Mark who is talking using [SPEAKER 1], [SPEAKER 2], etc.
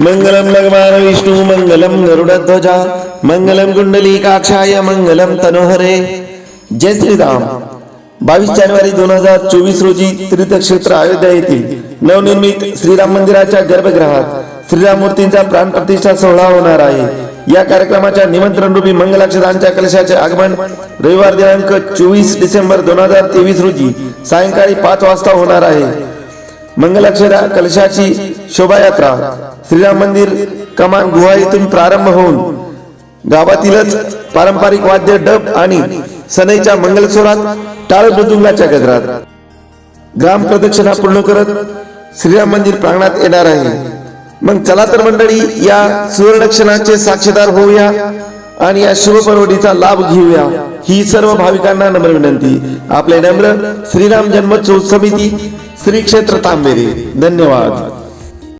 [SPEAKER 1] मंगलम भगवान विष्णु मंगलम गरुडध्वजा मंगलम कुंडलीकाक्षाय मंगलम तनोहरे जय श्रीराम बावीस जानेवारी दोन हजार चोवीस रोजी तीर्थक्षेत्र अयोध्या येथील नवनिर्मित श्रीराम मंदिराच्या गर्भगृहात श्रीराम मूर्तींचा प्राणप्रतिष्ठा सोहळा होणार आहे या कार्यक्रमाच्या निमंत्रण रूपी मंगलाक्षरांच्या कलशाचे आगमन रविवार दिनांक चोवीस डिसेंबर दोन हजार तेवीस रोजी सायंकाळी पाच वाजता होणार आहे मंगलाक्षरा कलशाची शोभायात्रा. श्रीराम मंदिर कमान गुहा येथून प्रारंभ होऊन गावातीलच पारंपरिक वाद्य डब आणि सनईच्या मंगलस्वरात टाळ मृदुंगाच्या गजरात. ग्राम प्रदक्षिणा पूर्ण करत श्रीराम मंदिर प्रांगणात येणार आहे. मग चला तर मंडळी या सुवर्णक्षणाचे साक्षीदार होऊया. आणि या शुभ परवडीचा लाभ घेऊया. ही सर्व भाविकांना नम्र विनंती. आपले नम्र श्रीराम जन्मोत्सव समिती श्री क्षेत्र तांबेरे. धन्यवाद.